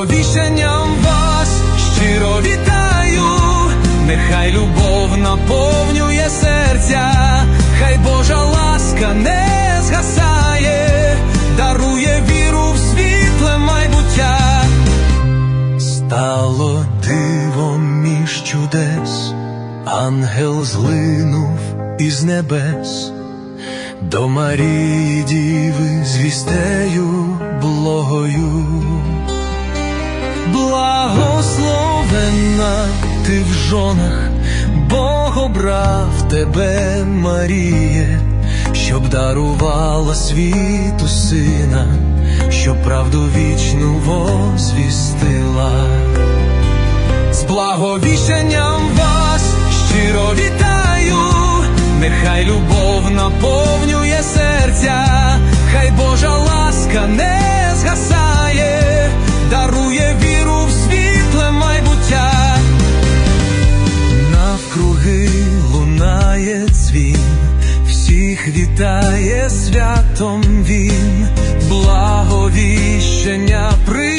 благовіщенням вас. Щиро вітаю, нехай любов наповнює серця, хай Божа ласка не згасає, дарує віру в світле майбуття. Стало дивом між чудес, ангел злинув із небес. До Марії Діви з вістею благою, благословенна ти в жонах, Бог обрав тебе, Маріє, щоб дарувала світу сина, щоб правду вічну возвістила. З благовіщенням вас щиро вітаю, нехай любов наповнює серця, всіх вітає святом він, благовіщення прийшло,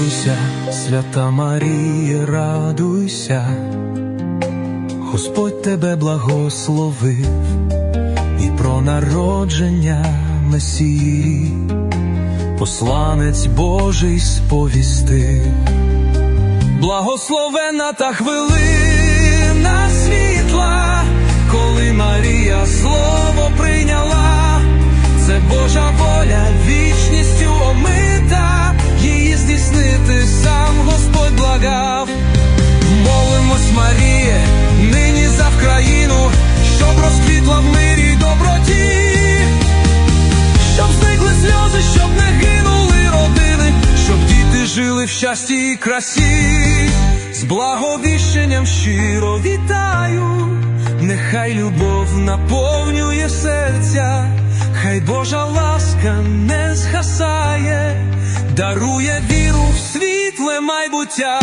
Радуйся, свята Марія, радуйся, Господь тебе благословив і про народження Месії, посланець Божий сповістив. Благословена та хвилина світла, коли Марія слово прийняла, благав. Молимось, Маріє, нині за Вкраїну, щоб розквітла в мирі й доброті, щоб зникли сльози, щоб не гинули родини, щоб діти жили в щасті і красі, з благовіщенням щиро вітаю, нехай любов наповнює серця, хай Божа ласка не згасає, дарує віру в світле майбуття.